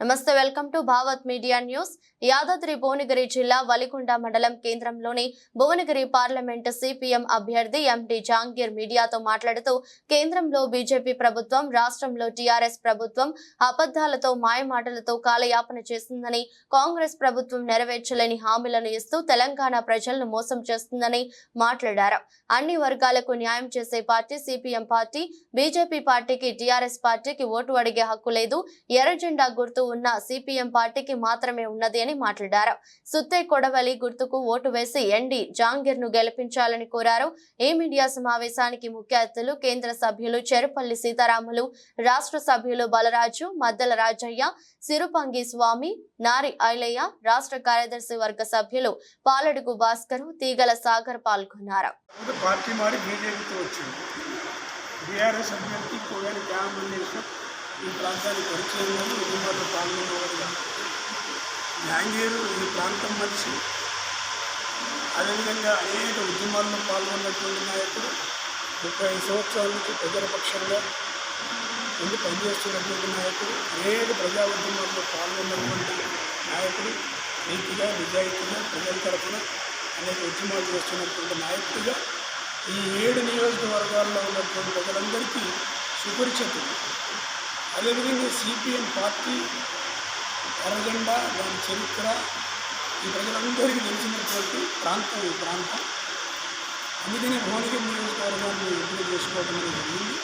నమస్తే welcome to Bhavat media news. Yadadri Bhuvanagiri జిల్లా వలికొండ మండలం కేంద్రంలోని భువనగిరి పార్లమెంటు సిపిఎం అభ్యర్థి ఎండి జాంగీర్ మీడియాతో మాట్లాడుతూ కేంద్రంలో బీజేపీ ప్రభుత్వం రాష్ట్రంలో టీఆర్ఎస్ ప్రభుత్వం అబద్దాలతో మాయమాటలతో కాలయాపన చేస్తుందని కాంగ్రెస్ ప్రభుత్వం నెరవేర్చలేని హామీలను ఇస్తూ తెలంగాణ ప్రజలను మోసం చేస్తుందని మాట్లాడారు. అన్ని వర్గాలకు న్యాయం చేసే పార్టీ సిపిఎం పార్టీ బీజేపీ పార్టీకి టీఆర్ఎస్ పార్టీకి ఓటు అడిగే హక్కు లేదు ఎర్రజెండా గుర్తు ఉన్న సిపిఎం పార్టీకి మాత్రమే ఉన్నది అని మాట్లాడారు. సుత్తే కొడవలి గుర్తుకు ఓటు వేసి ఎండి జాంగీర్ను గెలిపించాలని కోరారు. ఈ మీడియా సమావేశానికి ముఖ్య అతిథులు కేంద్ర సభ్యులు చెరుపల్లి సీతారాములు రాష్ట్ర సభ్యులు బలరాజు మద్దల రాజయ్య సిరుపంగి స్వామి నారి ఐలయ్య రాష్ట్ర కార్యదర్శి వర్గ సభ్యులు పాలడుగు భాస్కర్ తీగల సాగర్ పాల్గొన్నారు. పార్టీ మారి బీజేపీతో వచ్చింది. బీఆర్ఎస్ అభ్యర్థి కోగాని జ్ఞానమల్లేశ్వర్ ఈ ప్రాంతానికి పరిచయం కానీ ఉద్యమాల్లో పాల్గొనేవాడుగా జాంగీరు ఈ ప్రాంతం మనిషి. అదేవిధంగా అనేక ఉద్యమాల్లో పాల్గొన్నటువంటి నాయకుడు ముప్పై ఐదు సంవత్సరాల నుంచి ప్రజల పక్షంగా ముందు పనిచేస్తున్నటువంటి నాయకుడు అనేక ప్రజా ఉద్యమాల్లో పాల్గొన్నటువంటి నాయకుడు నీతిగా నిజాయితీగా ప్రజల తరఫున అనేక ఉద్యమాలు చేస్తున్నటువంటి నాయకుడిగా ఈ ఏడు నియోజకవర్గాల్లో ఉన్నటువంటి ప్రజలందరికీ సుపరిచితుడు. అదేవిధంగా సిపిఎం పార్టీ ఎర్రజెండా దాని చరిత్ర ఈ ప్రజలందరికీ తెలిసినటువంటి ప్రాంతం ఈ ప్రాంతం. అందుకనే భువనగిరి నియోజకవర్గాన్ని ఎంపిక చేసుకోవడం జరిగింది.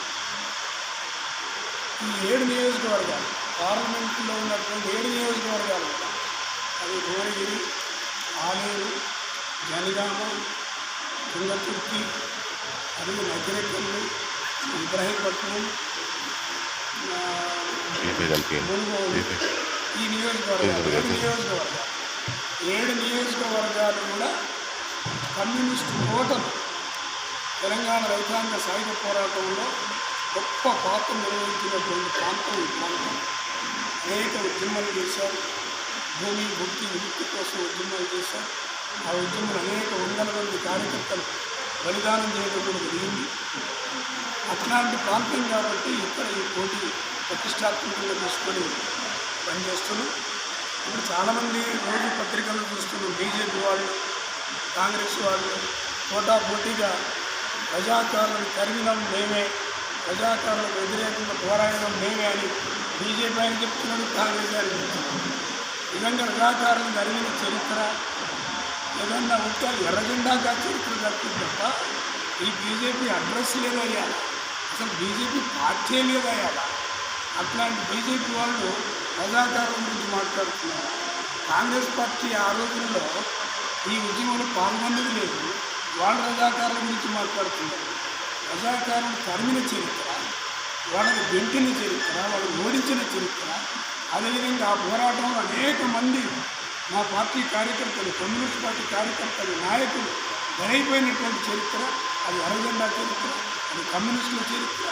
ఈ ఏడు నియోజకవర్గాలు పార్లమెంట్లో ఉన్నటువంటి ఏడు నియోజకవర్గాలు అవి భువనగిరి ఆలేరు జనగామ తుంగతుర్తి మరియు నగిరెక్కల్లు ఇబ్రహీంపట్నం ఈ ఏడు నియోజకవర్గాలు కూడా కమ్యూనిస్టు ఓటర్లు తెలంగాణ రైతాంగ సాయుధ పోరాటంలో గొప్ప పాత్ర నిర్వహించినటువంటి ప్రాంతం ఈ ప్రాంతం. అనేక ఉద్యమాలు చేశారు. భూమి భక్తి విముక్తి కోసం ఉద్యమాలు చేశారు. ఆ ఉద్యమాలు అనేక వందల మంది కార్యకర్తలు బలిదానం చేయడం కూడా జరిగింది. అట్లాంటి ప్రాంతం కాబట్టి ఇక్కడ ఈ పోటీ ప్రతిష్టాత్మకంగా తీసుకొని పనిచేస్తున్నాం. ఇప్పుడు చాలామంది రోజు పత్రికలు చూస్తున్నాం బీజేపీ వాళ్ళు కాంగ్రెస్ వాళ్ళు పోటా పోటీగా ప్రజాకారులను తరిమినం మేమే ప్రజాకారులకు వ్యతిరేకంగా పోరాడడం మేమే అని బీజేపీ ఆయన చెప్తున్నాడు కాంగ్రెస్ ఆయన చెప్తున్నాడు నిజంగా ప్రజాకారులను తరిమిన చరిత్ర ఏదన్నా ఉంటే ఎర్రజెండాగా చరిత్ర తప్పింది తప్ప ఈ బీజేపీ అడ్రస్ లేదయ్యా. అసలు బీజేపీ పార్టీ లేదయ్యా. అట్లాంటి బీజేపీ వాళ్ళు ప్రజాకారం గురించి మాట్లాడుతున్నారు. కాంగ్రెస్ పార్టీ ఆ రోజుల్లో ఈ ఉద్యమంలో పాల్గొన్నది లేదు. వాళ్ళ ప్రజాకారుల గురించి మాట్లాడుతున్నారు. ప్రజాకారం తరిమిన చరిత్ర వాళ్ళని వెంటిన చరిత్ర వాళ్ళని ఓడించిన చరిత్ర అదేవిధంగా ఆ పోరాటంలో అనేక మంది మా పార్టీ కార్యకర్తలు కమ్యూనిస్ట్ పార్టీ కార్యకర్తలు నాయకులు బలైపోయినటువంటి చరిత్ర అది అరజెండా చరిత్ర అది కమ్యూనిస్టుల చరిత్ర.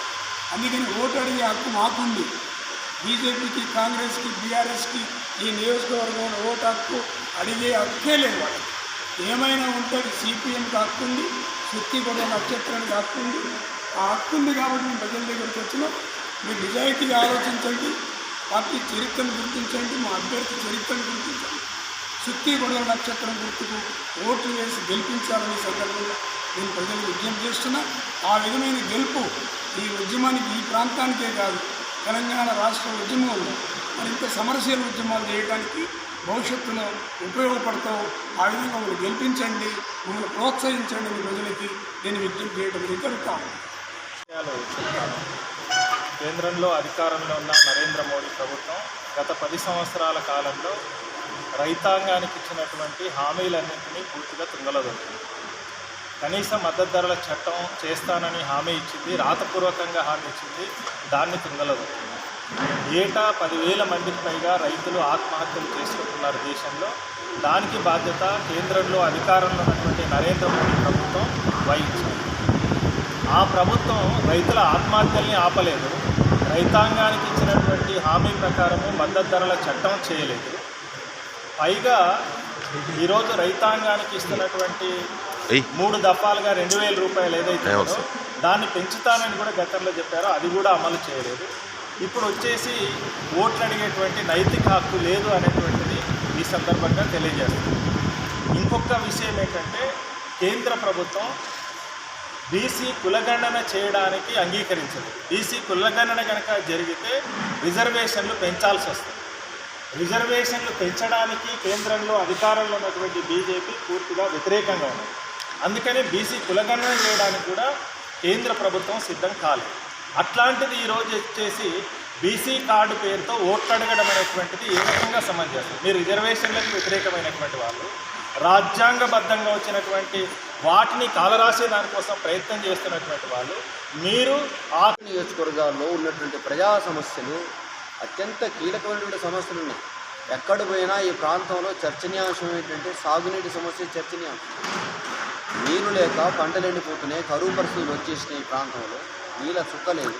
అందుకని ఓటు అడిగే హక్కు మాకుంది. బీజేపీకి కాంగ్రెస్కి బీఆర్ఎస్కి ఈ నియోజకవర్గంలో ఓటు హక్కు అడిగే హక్కే లేదు వాళ్ళకి. ఏమైనా ఉంటే సిపిఎంకి హక్కు ఉంది కూడా నక్షత్రానికి హక్కు ఉంది. ఆ హక్కు ఉంది కాబట్టి మేము ప్రజల దగ్గరికి వచ్చినాం. మీరు నిజాయితీగా ఆలోచించండి పార్టీ చరిత్రను గుర్తించండి మా అభ్యర్థి చరిత్రను గుర్తించండి. సుత్తి గొడవ నక్షత్రం గుర్తుకు ఓట్లు వేసి గెలిపించాలని సందర్భంగా నేను ప్రజలకు విజ్ఞప్తి చేస్తున్నా. ఆ విధమైన గెలుపు ఈ ఉద్యమానికి ఈ ప్రాంతానికే కాదు తెలంగాణ రాష్ట్ర ఉద్యమంలో మరింత సమరశీల ఉద్యమాలు చేయడానికి భవిష్యత్తులో ఉపయోగపడతావు ఆ విధంగా మమ్మల్ని గెలిపించండి మమ్మల్ని ప్రోత్సహించండి అని ప్రజలకి నేను విజ్ఞప్తి చేయడం జరుగుతాను విషయాలు చెప్తాను కేంద్రంలో అధికారంలో ఉన్న నరేంద్ర మోడీ ప్రభుత్వం గత పది సంవత్సరాల కాలంలో రైతాంగానికి ఇచ్చినటువంటి హామీలన్నింటినీ పూర్తిగా తుంగలదొక్కింది కనీస మద్దతు ధరల చట్టం చేస్తానని హామీ ఇచ్చింది రాతపూర్వకంగా హామీ ఇచ్చింది దాన్ని తుంగలదొక్కింది ఏటా పదివేల మందికి పైగా రైతులు ఆత్మహత్యలు చేసుకుంటున్నారు దేశంలో. దానికి బాధ్యత కేంద్రంలో అధికారంలో ఉన్నటువంటి నరేంద్ర మోడీ ప్రభుత్వం వహించింది. ఆ ప్రభుత్వం రైతుల ఆత్మహత్యల్ని ఆపలేదు. రైతాంగానికి ఇచ్చినటువంటి హామీ ప్రకారము మద్దతు ధరల చట్టం చేయలేదు. పైగా ఈరోజు రైతాంగానికి ఇస్తున్నటువంటి మూడు దఫాలుగా రెండు వేల రూపాయలు ఏదైతే. దాన్ని పెంచుతానని కూడా గతంలో చెప్పారో అది కూడా అమలు చేయలేదు. ఇప్పుడు వచ్చేసి ఓట్లు అడిగేటువంటి నైతిక హక్కు లేదు అనేటువంటిది ఈ సందర్భంగా తెలియజేస్తుంది. ఇంకొక విషయం ఏంటంటే కేంద్ర ప్రభుత్వం బీసీ కులగణన చేయడానికి అంగీకరించదు. బీసీ కులగణన కనుక జరిగితే రిజర్వేషన్లు పెంచాల్సి వస్తుంది. రిజర్వేషన్లు పెంచడానికి కేంద్రంలో అధికారంలో ఉన్నటువంటి బీజేపీ పూర్తిగా వ్యతిరేకంగా ఉంది. అందుకని బీసీ కులగణన చేయడానికి కూడా కేంద్ర ప్రభుత్వం సిద్ధం కాలేదు. అట్లాంటిది ఈరోజు వచ్చేసి బీసీ కార్డు పేరుతో ఓట్లు అడగడం అనేటువంటిది ఏ రకంగా సమంజసం? మీరు రిజర్వేషన్లకు వ్యతిరేకమైనటువంటి వాళ్ళు రాజ్యాంగబద్ధంగా వచ్చినటువంటి వాటిని కాలరాసే దానికోసం ప్రయత్నం చేస్తున్నటువంటి వాళ్ళు మీరు ఆ నియోజకవర్గాల్లో ఉన్నటువంటి ప్రజా సమస్యలు అత్యంత కీలకమైనటువంటి సమస్యలు ఉన్నాయి ఎక్కడ పోయినా ఈ ప్రాంతంలో చర్చనీయాంశం ఏంటంటే సాగునీటి సమస్య చర్చనీయాంశం. నీరు లేక పంటలు ఎండిపోతున్నాయి కరువు పరిస్థితులు వచ్చేసినాయి ఈ ప్రాంతంలో. నీళ్ళ చుక్కలేదు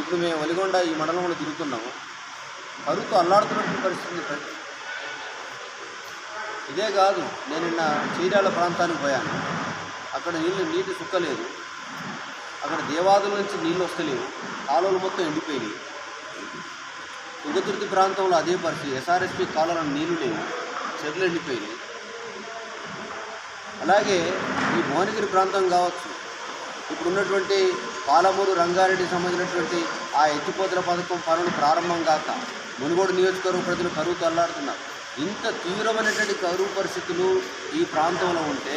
ఇప్పుడు మేము వలిగొండ ఈ మండలంలో తిరుగుతున్నాము. కరువుతో అల్లాడుతున్నటువంటి పరిస్థితి ఇదే కాదు నేను నిన్న చీరాల ప్రాంతానికి పోయాను. అక్కడ నీళ్ళు నీటి చుక్కలేదు అక్కడ దేవాదుల నుంచి నీళ్ళు వస్తలేవు. కాలువలు మొత్తం ఎండిపోయినాయి. తుంగతుర్తి ప్రాంతంలో అదే పరిస్థితి. ఎస్ఆర్ఎస్పి కాలువలో నీళ్ళు లేవు. చెట్లు ఎండిపోయినాయి. అలాగే ఈ భువనగిరి ప్రాంతం కావచ్చు. ఇప్పుడు ఉన్నటువంటి పాలమూరు రంగారెడ్డికి సంబంధించినటువంటి ఆ ఎత్తిపోతల పథకం పనులు ప్రారంభం కాక మునుగోడు నియోజకవర్గ ప్రజలు కరువు తల్లాడుతున్నారు. ఇంత తీవ్రమైనటువంటి కరువు పరిస్థితులు ఈ ప్రాంతంలో ఉంటే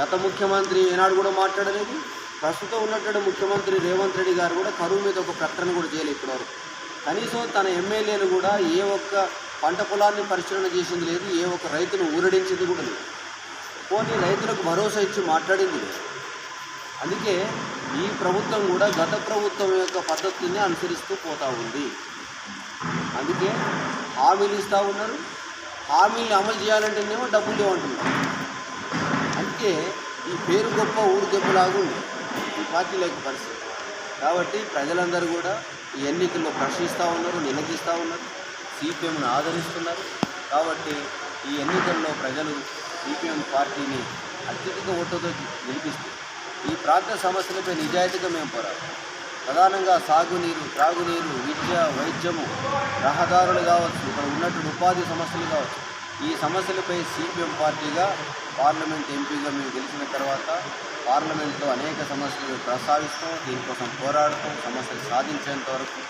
గత ముఖ్యమంత్రి ఏనాడు కూడా మాట్లాడలేదు. ప్రస్తుతం ఉన్నటువంటి ముఖ్యమంత్రి రేవంత్ రెడ్డి గారు కూడా కరువు మీద ఒక ప్రకటన కూడా చేయలేదు ఇప్పటివరకు కనీసం తన ఎమ్మెల్యేలు కూడా ఏ ఒక్క పంట పొలాన్ని పరిశీలన చేసింది లేదు ఏ ఒక్క రైతును ఊరడించింది కూడా లేదు. పోనీ రైతులకు భరోసా ఇచ్చి మాట్లాడింది లేదు. అందుకే ఈ ప్రభుత్వం కూడా గత ప్రభుత్వం యొక్క పద్ధతిని అనుసరిస్తూ పోతూ ఉంది. అందుకే హామీలు ఇస్తూ ఉన్నారు. హామీలు అమలు చేయాలంటేనేమో డబ్బులు ఇవ్వంటున్నారు అందుకే ఈ పేరు గొప్ప ఊరు దెబ్బలాగా పార్టీలోకి పరిస్థితి. కాబట్టి ప్రజలందరూ కూడా ఈ ఎన్నికల్లో ప్రశ్నిస్తూ ఉన్నారు నిలదీస్తూ ఉన్నారు సిపిఎంను ఆదరిస్తున్నారు. కాబట్టి ఈ ఎన్నికల్లో ప్రజలు సిపిఎం పార్టీని అత్యధిక ఓటుతో గెలిపిస్తారు ఈ ప్రాంత సమస్యలపై నిజాయితీగా మేము పోరాడు ప్రధానంగా సాగునీరు త్రాగునీరు విద్య వైద్యము రహదారులు కావచ్చు ఇక్కడ ఉన్నటువంటి ఉపాధి సమస్యలు కావచ్చు ఈ సమస్యలపై సిపిఎం పార్టీగా పార్లమెంట్ ఎంపీగా మేము గెలిచిన తర్వాత పార్లమెంట్లో అనేక సమస్యలు ప్రస్తావిస్తూ దీనికోసం పోరాడుతూ సమస్యలు సాధించేంత వరకు